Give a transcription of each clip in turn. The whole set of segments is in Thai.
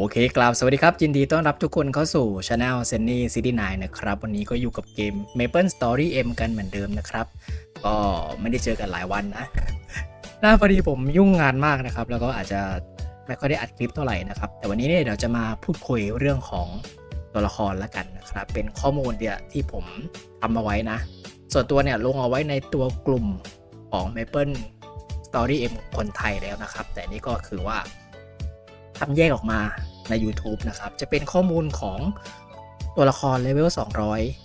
โอเคครับสวัสดีครับ ยินดีต้อนรับทุกคนเข้าสู่ช anel s e n n y City 9นะครับ วันนี้ก็อยู่กับเกม Maple Story M กันเหมือนเดิมนะครับ ก็ไม่ได้เจอกันหลายวันนะน่าพอดีผมยุ่งงานมากนะครับ แล้วก็อาจจะไม่ค่อยได้อัดคลิปเท่าไหร่นะครับ แต่วันนี้เนี่ยเดี๋ยวจะมาพูดคุยเรื่องของตัวละครละกันนะครับ เป็นข้อมูลเดียวที่ผมทำมาไว้นะ ส่วนตัวเนี่ยลงเอาไว้ในตัวกลุ่มของ Maple Story M คนไทยแล้วนะครับ แต่นี่ก็คือว่าทำแยกออกมา ใน YouTube นะครับ จะเป็นข้อมูลของตัวละครเลเวล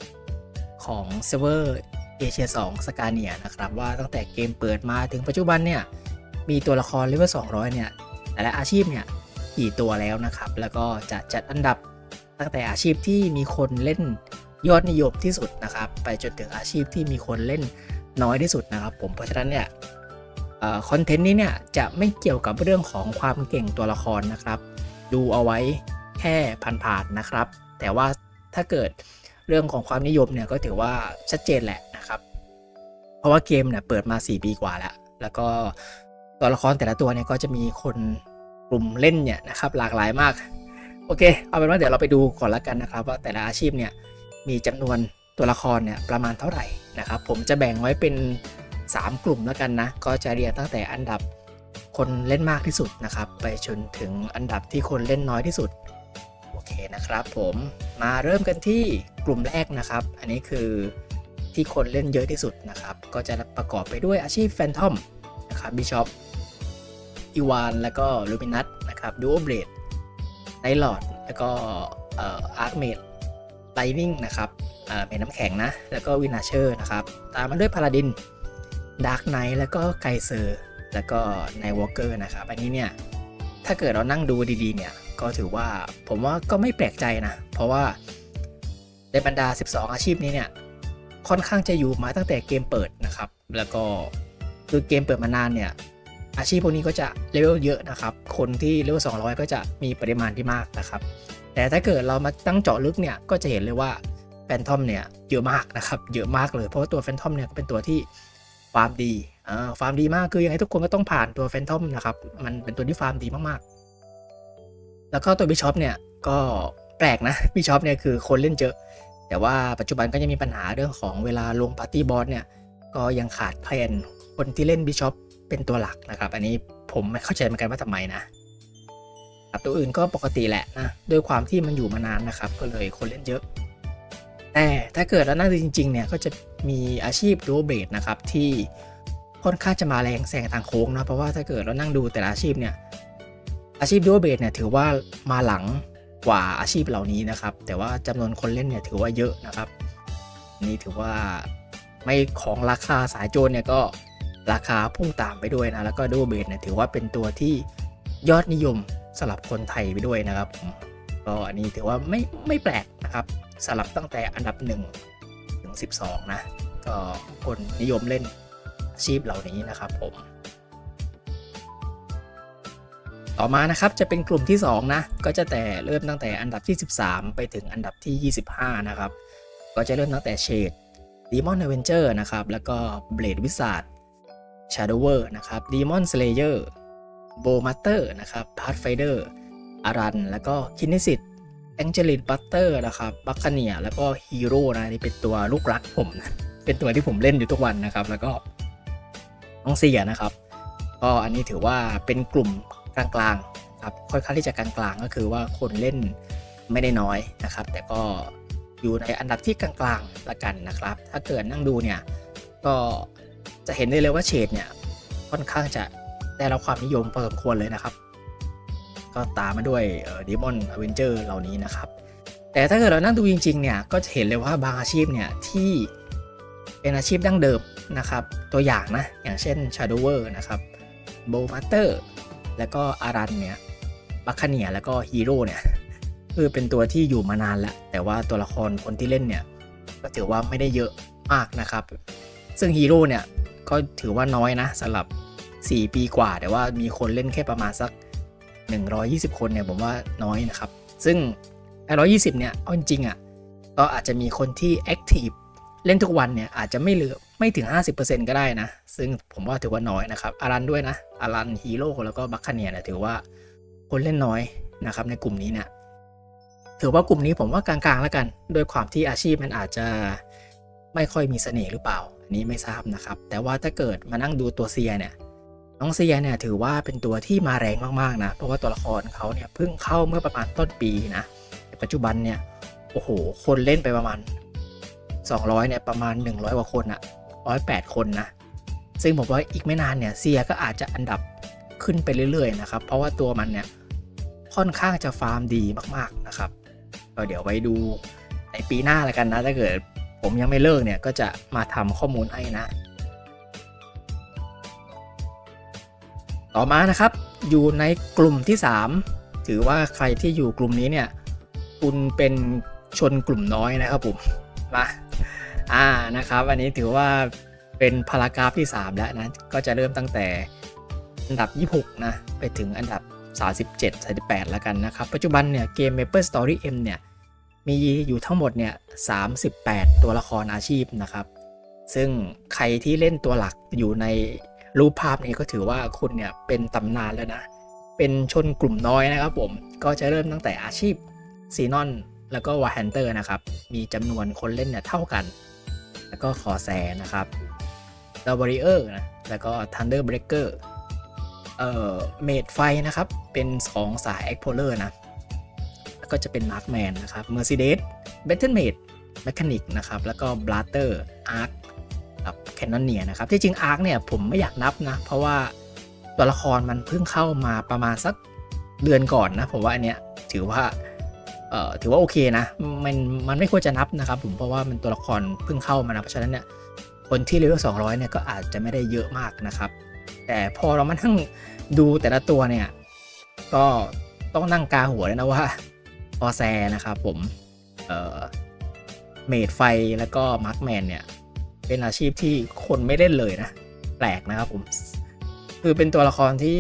200 ของเซิร์ฟเวอร์เอเชีย2สกาเนียนะครับ ว่าตั้งแต่เกมเปิดมาถึงปัจจุบันเนี่ย มีตัวละครเลเวล 200 เนี่ย แต่ละอาชีพเนี่ยกี่ตัวแล้วนะครับ แล้วก็จะจัดอันดับตั้งแต่อาชีพที่มีคนเล่นยอดนิยมที่สุดนะครับ ไปจนถึงอาชีพที่มีคนเล่นน้อยที่สุดนะครับผมเพราะฉะนั้นเนี่ยคอนเทนต์นี้เนี่ยจะไม่เกี่ยวกับเรื่องของความเก่งตัวละครนะครับ ดูเอาไว้แค่ผ่านๆนะครับ แต่ว่าถ้าเกิดเรื่องของความนิยมเนี่ยก็ถือว่าชัดเจนแหละนะครับ เพราะว่าเกมเนี่ยเปิดมา 4 ปีกว่าแล้ว แล้วก็ตัวละครแต่ละตัวเนี่ยก็จะมีคนกลุ่มเล่นเนี่ยนะครับหลากหลายมาก โอเค เอาเป็นว่าเดี๋ยวเราไปดูก่อนละกันนะครับ ว่าแต่ละอาชีพเนี่ยมีจำนวนตัวละครเนี่ยประมาณเท่าไหร่นะครับ ผมจะแบ่งไว้เป็น 3 กลุ่มแล้วกันนะ ก็จะเรียงตั้งแต่อันดับ คนเล่นมากที่สุดนะครับ ไปจนถึงอันดับที่คนเล่นน้อยที่สุด โอเคนะครับผมมาเริ่มกันที่กลุ่มแรกนะครับ อันนี้คือที่คนเล่นเยอะที่สุดนะครับ ก็จะประกอบไปด้วยอาชีพแฟนทอมนะครับบิชอปอีวาน แล้วก็ลูมินัสนะครับดูโอเบรดไนลอดแล้วก็อาร์คเมดไลนิ่งนะครับเป็นน้ำแข็งนะ แล้วก็วินาเชอร์นะครับ ตามมาด้วยพาราดินดาร์กไนท์แล้วก็ไกเซอร์ แล้วก็ไนวอลเกอร์นะครับอันนี้เนี่ยถ้าเกิดเรานั่งดูดีๆ เนี่ย ก็ถือว่าผมว่าก็ไม่แปลกใจนะ เพราะว่าในบรรดา 12 อาชีพนี้เนี่ย ค่อนข้างจะอยู่มาตั้งแต่เกมเปิดนะครับ แล้วก็คือเกมเปิดมานานเนี่ย อาชีพพวกนี้ก็จะเลเวลเยอะนะครับ คนที่เลเวล200 ก็จะมีปริมาณที่มากนะครับ แต่ถ้าเกิดเรามาตั้งเจาะลึกเนี่ย ก็จะเห็นเลยว่าแฟนทอมเนี่ยเยอะมากนะครับ เยอะมากเลย เพราะว่าตัวแฟนทอมเนี่ยก็เป็นตัวที่ฟามดี ฟาร์มดีมากคือยังไงทุกคนก็ต้องผ่านตัวแฟนทอมนะครับ มันเป็นตัวที่ฟาร์มดีมากๆ แล้วก็ตัวบิชอปเนี่ยก็แปลกนะบิชอปเนี่ยคือคนเล่นเยอะ แต่ว่าปัจจุบันก็ยังมีปัญหาเรื่องของเวลาลงปาร์ตี้บอสเนี่ยก็ยังขาดแคลนคนที่เล่นบิชอปเป็นตัวหลักนะครับ อันนี้ผมไม่เข้าใจเหมือนกันว่าทำไมนะตัวอื่นก็ปกติแหละนะด้วยความที่มันอยู่มานานนะครับ ก็เลยคนเล่นเยอะแต่ถ้าเกิดเรานั่งจริงๆเนี่ยก็จะมีอาชีพดูเบรดนะครับที่ ค่อนข้างจะมาแรงแซงทางโค้งนะเพราะว่าถ้าเกิดเรานั่งดูแต่ละอาชีพเนี่ยอาชีพดูเบรดเนี่ยถือว่ามาหลังกว่าอาชีพเหล่านี้นะครับ แต่ว่าจำนวนคนเล่นเนี่ยถือว่าเยอะนะครับ นี่ถือว่าไม่ของราคาสายโจรเนี่ยก็ราคาพุ่งตามไปด้วยนะแล้วก็ดูเบรดเนี่ยถือว่าเป็นตัวที่ยอดนิยมสำหรับคนไทยไปด้วยนะครับก็อันนี้ถือว่าไม่ไม่แปลกนะครับสลับตั้งแต่อันดับ 1 ถึง 12 นะ ก็คนนิยมเล่น ชีพเหล่านี้นะครับผมต่อมานะครับจะเป็นกลุ่มที่ 2 นะ ก็จะแต่เริ่มตั้งแต่อันดับที่ 13 ไปถึงอันดับที่ 25 นะครับ ก็จะเริ่มตั้งแต่เชด Demon Avenger นะครับ แล้วก็ Blade Wizard Shadower นะครับ Demon Slayer b o w m a s t e r นะครับ Pathfinder อารัน แล้วก็คินิสิตแองเจลินบัตเตอร์นะครับบัคคเนียแล้วก็ฮีโร่นะนี่เป็นตัวลูกรักผมนะ เป็นตัวที่ผมเล่นอยู่ทุกวันนะครับ แล้วก็ น้องเสียนะครับก็อันนี้ถือว่าเป็นกลุ่มกลางๆครับค่อนข้างที่จะกลางๆก็คือว่าคนเล่นไม่ได้น้อยนะครับ แต่ก็อยู่ในอันดับที่กลางๆละกันนะครับ ถ้าเกิดนั่งดูเนี่ยก็จะเห็นได้เลยว่าเฉดเนี่ยค่อนข้างจะได้รับความนิยมพอสมควรเลยนะครับ ก็ตามมาด้วยดีมอนอเวนเจอร์เหล่านี้นะครับ แต่ถ้าเกิดเรานั่งดูจริงๆเนี่ยก็จะเห็นเลยว่าบางอาชีพเนี่ยที่เป็นอาชีพดั้งเดิม นะครับ ตัวอย่างนะ อย่างเช่น Shadower นะครับ b o w m a s t e r แล้วก็อารันเนี่ยบัคเนียแล้วก็ฮีโร่เนี่ยคือเป็นตัวที่อยู่มานานแล้วแต่ว่าตัวละครคนที่เล่นเนี่ยก็ถือว่าไม่ได้เยอะมากนะครับ ซึ่งฮีโร่เนี่ยก็ถือว่าน้อยนะสำหรับ 4 ปีกว่า แต่ว่ามีคนเล่นแค่ประมาณสัก 120 คนเนี่ยผมว่าน้อยนะครับ ซึ่งไอ้120 เนี่ยเอาจริงๆอะก็อาจจะมีคนที่แอคทีฟ เล่นทุกวันเนี่ยอาจจะไม่เหลือไม่ถึง 50%ก็ได้นะ ซึ่งผมว่าถือว่าน้อยนะครับอารันด้วยนะอารันฮีโร่แล้วก็บัคคเนียเนี่ยถือว่าคนเล่นน้อยนะครับในกลุ่มนี้เนี่ยถือว่ากลุ่มนี้ผมว่ากลางๆแล้วกัน ด้วยความที่อาชีพมันอาจจะไม่ค่อยมีเสน่ห์หรือเปล่า อันนี้ไม่ทราบนะครับ แต่ว่าถ้าเกิดมานั่งดูตัวเซียเนี่ยน้องเซียเนี่ยถือว่าเป็นตัวที่มาแรงมากๆนะ เพราะว่าตัวละครเขาเนี่ยเพิ่งเข้าเมื่อประมาณต้นปีนะปัจจุบันเนี่ยโอ้โห คนเล่นไปประมาณ 200เนี่ยประมาณ 100กว่าคนอะ108 คนนะ ซึ่งผมว่าอีกไม่นานเนี่ยเซียก็อาจจะอันดับขึ้นไปเรื่อยๆนะครับ เพราะว่าตัวมันเนี่ยค่อนข้างจะฟาร์มดีมากๆนะครับก็เดี๋ยวไว้ดูในปีหน้าแล้วกันนะ ถ้าเกิดผมยังไม่เลิกเนี่ยก็จะมาทำข้อมูลให้นะ ต่อมานะครับอยู่ในกลุ่มที่ 3 ถือว่าใครที่อยู่กลุ่มนี้เนี่ยคุณเป็นชนกลุ่มน้อยนะครับผมมา อ่านะครับ อันนี้ถือว่าเป็นพารากราฟที่ 3 แล้วนะ ก็จะเริ่มตั้งแต่อันดับ 26 นะ ไปถึงอันดับ 37 38 แล้วกันนะครับ ปัจจุบันเนี่ยเกม Maple Story M เนี่ย มีอยู่ทั้งหมดเนี่ย 38 ตัวละครอาชีพนะครับ ซึ่งใครที่เล่นตัวหลักอยู่ในรูปภาพนี้ก็ถือว่าคุณเนี่ยเป็นตำนานแล้วนะ เป็นชนกลุ่มน้อยนะครับผม ก็จะเริ่มตั้งแต่อาชีพซีนอนแล้วก็วาแฮนเตอร์นะครับ มีจำนวนคนเล่นเนี่ยเท่ากัน แล้วก็คอแซนะครับดาวบริเออร์นะ แล้วก็ทันเดอร์เบรกเกอร์เอ่อเมดไฟนะครับ เป็น2สาย e x p l o r e r นะ แล้วก็จะเป็นมาร์คแมนนะครับ Mercedes b a t t l e m a d e Mechanic นะครับ แล้วก็ Blaster Arc กับแคนนอนเนียนะครับ ที่จริงอาร์คเนี่ยผมไม่อยากนับนะ เพราะว่าตัวละครมันเพิ่งเข้ามาประมาณสักเดือนก่อนนะ ผมว่าอันเนี้ยถือว่า ถือว่าโอเคนะ มันมันไม่ควรจะนับนะครับผมเพราะว่ามันตัวละครเพิ่งเข้ามานะเพราะฉะนั้นเนี่ยคนที่เลเวล200 เนี่ยก็อาจจะไม่ได้เยอะมากนะครับ แต่พอเรามานั่งดูแต่ละตัวเนี่ย ก็ต้องนั่งกาหัวเลยนะว่าพอแซนะครับผมเอ่อเมดไฟแล้วก็มาร์คแมนเนี่ย เป็นอาชีพที่คนไม่เล่นเลยนะ แปลกนะครับผม คือเป็นตัวละครที่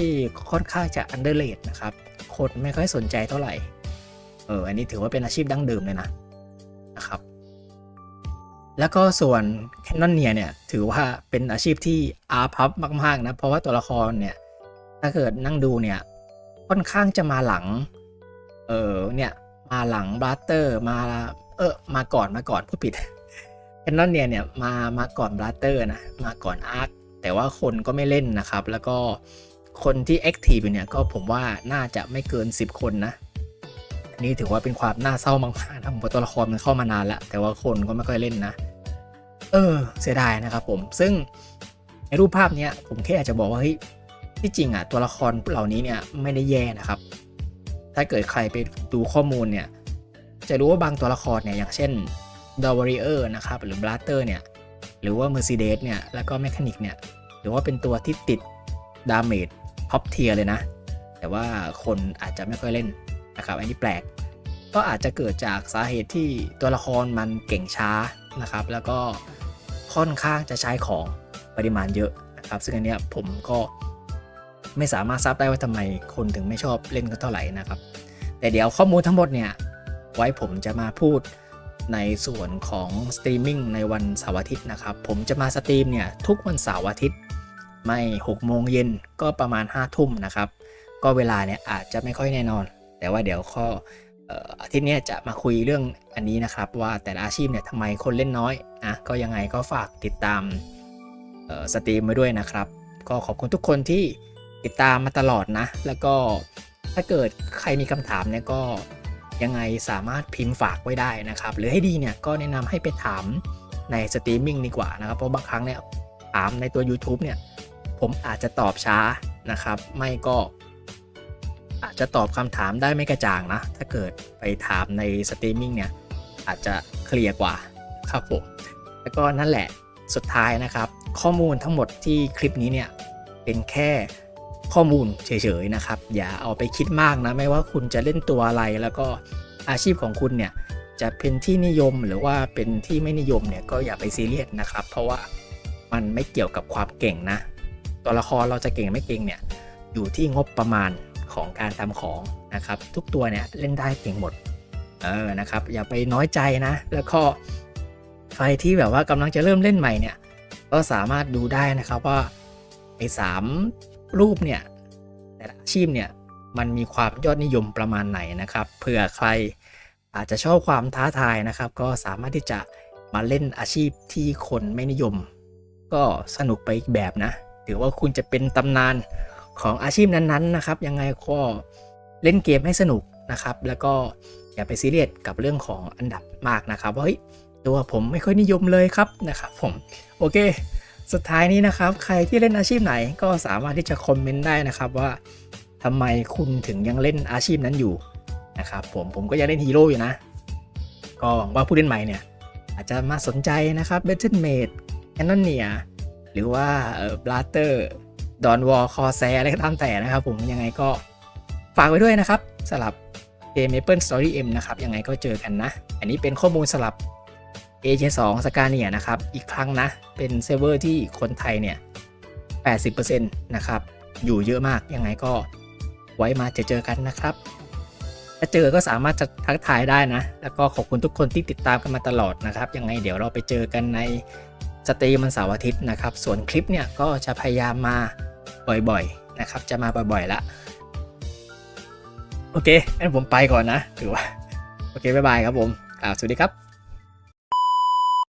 ค่อนข้างจะอันเดอร์เลดนะครับ คนไม่ค่อยสนใจเท่าไหร่ เอออันนี้ถือว่าเป็นอาชีพดั้งเดิมเลยนะนะครับ แล้วก็ส่วนแคนนอนเนียเนี่ยถือว่าเป็นอาชีพที่อาพับมากๆนะเพราะว่าตัวละครเนี่ยถ้าเกิดนั่งดูเนี่ยค่อนข้างจะมาหลัง เออเนี่ยมาหลังบลัตเตอร์มาเออมาก่อนมาก่อนผู้ผิดแคนนอนเนียเนี่ยมามาก่อนบลัตเตอร์นะมาก่อนอาร์คแต่ว่าคนก็ไม่เล่นนะครับ แล้วก็คนที่แอคทีฟอยู่เนี่ยก็ผมว่าน่าจะไม่เกิน 10 คนนะ อันนี้ถือว่าเป็นความน่าเศร้ามากๆนะผมว่าตัวละครมันเข้ามานานแล้ว แต่ว่าคนก็ไม่ค่อยเล่นนะ เออ เสียดายนะครับผมซึ่งในรูปภาพเนี้ยผมแค่อยากจะบอกว่าเฮ้ยที่จริงอะตัวละครเหล่านี้เนี่ยไม่ได้แย่นะครับ ถ้าเกิดใครไปดูข้อมูลเนี่ยจะรู้ว่าบางตัวละครเนี่ยอย่างเช่น d o w a r i e r นะครับหรือ Blaster เนี่ยหรือว่า Mercedes เนี่ยแล้วก็ Mechanic เนี่ยหรือว่าเป็นตัวที่ติดดาเมจท็อปเทียเลยนะ แต่ว่าคนอาจจะไม่ค่อยเล่น นะครับ อันนี้แปลก ก็อาจจะเกิดจากสาเหตุที่ตัวละครมันเก่งช้านะครับ แล้วก็ค่อนข้างจะใช้ของปริมาณเยอะนะครับ ซึ่งอันเนี้ยผมก็ไม่สามารถทราบได้ว่าทำไมคนถึงไม่ชอบเล่นกันเท่าไหร่นะครับ แต่เดี๋ยวข้อมูลทั้งหมดเนี่ย ไว้ผมจะมาพูดในส่วนของสตรีมมิ่งในวันเสาร์อาทิตย์นะครับ ผมจะมาสตรีมเนี่ยทุกวันเสาร์อาทิตย์ ไม่6โมงเย็นก็ประมาณ5ทุ่มนะครับ ก็เวลาเนี่ยอาจจะไม่ค่อยแน่นอน แต่ว่าเดี๋ยวข้ออาทิตย์นี้จะมาคุยเรื่องอันนี้นะครับ ว่าแต่ละอาชีพเนี่ยทำไมคนเล่นน้อยอะก็ยังไงก็ฝากติดตามสตรีมไว้ด้วยนะครับ ก็ขอบคุณทุกคนที่ติดตามมาตลอดนะ แล้วก็ถ้าเกิดใครมีคำถามเนี่ยก็ยังไงสามารถพิมพ์ฝากไว้ได้นะครับ หรือให้ดีเนี่ยก็แนะนำให้ไปถามในสตรีมมิ่งดีกว่านะครับ เพราะบางครั้งเนี่ยถามในตัว YouTube เนี่ยผมอาจจะตอบช้านะครับ ไม่ก็ จะตอบคำถามได้ไม่กระจ่างนะ ถ้าเกิดไปถามในสตรีมมิ่งเนี่ย อาจจะเคลียร์กว่าครับผม แล้วก็นั่นแหละสุดท้ายนะครับ ข้อมูลทั้งหมดที่คลิปนี้เนี่ย เป็นแค่ข้อมูลเฉยๆนะครับ อย่าเอาไปคิดมากนะ ไม่ว่าคุณจะเล่นตัวอะไรแล้วก็อาชีพของคุณเนี่ย จะเป็นที่นิยมหรือว่าเป็นที่ไม่นิยมเนี่ยก็อย่าไปซีเรียสนะครับ เพราะว่ามันไม่เกี่ยวกับความเก่งนะ ตัวละครเราจะเก่งไม่เก่งเนี่ยอยู่ที่งบประมาณ ของการทำของนะครับ ทุกตัวเนี่ยเล่นได้เก่งหมดเออนะครับ อย่าไปน้อยใจนะ แล้วก็ใครที่แบบว่ากำลังจะเริ่มเล่นใหม่เนี่ย ก็สามารถดูได้นะครับว่าไอ้สามรูปเนี่ยแต่ละอาชีพเนี่ยมันมีความยอดนิยมประมาณไหนนะครับเผื่อใครอาจจะชอบความท้าทายนะครับ ก็สามารถที่จะมาเล่นอาชีพที่คนไม่นิยม ก็สนุกไปอีกแบบนะหรือว่าคุณจะเป็นตำนาน ของอาชีพนั้นๆนะครับ ยังไงก็เล่นเกมให้สนุกนะครับ แล้วก็อย่าไปซีเรียสกับเรื่องของอันดับมากนะครับว่าเฮ้ยตัวผมไม่ค่อยนิยมเลยครับนะครับ ผมโอเค สุดท้ายนี้นะครับ ใครที่เล่นอาชีพไหนก็สามารถที่จะคอมเมนต์ได้นะครับว่าทำไมคุณถึงยังเล่นอาชีพนั้นอยู่นะครับผมผมก็ยังเล่นฮีโร่อยู่นะก็หวังว่าผู้เล่นใหม่เนี่ยอาจจะมาสนใจนะครับ b a t t l e m a d e c a n n o n i e r หรือว่าเออ Blaster w a r c o r s a i r อะไรก็ตามแต่นะครับผมยังไงก็ฝากไว้ด้วยนะครับสำหรับเกม Maple Story M นะครับ ยังไงก็เจอกันนะ อันนี้เป็นข้อมูลสำหรับ AJ2 สกาเนียนะครับ อีกครั้งนะ เป็นเซิร์ฟเวอร์ที่คนไทยเนี่ย 80%นะครับ อยู่เยอะมาก ยังไงก็ไว้มาเจอเจอกันนะครับ ถ้าเจอก็สามารถจะทักทายได้นะ แล้วก็ขอบคุณทุกคนที่ติดตามกันมาตลอดนะครับ ยังไงเดี๋ยวเราไปเจอกันในสตรีมวันเสาร์อาทิตย์นะครับ ส่วนคลิปเนี่ยก็จะพยายามมา บ่อยๆนะครับ จะมาบ่อยๆละโอเคงั้นผมไปก่อนนะถือว่า โอเค บ๊ายบายครับผมกล่าวสวัสดีครับ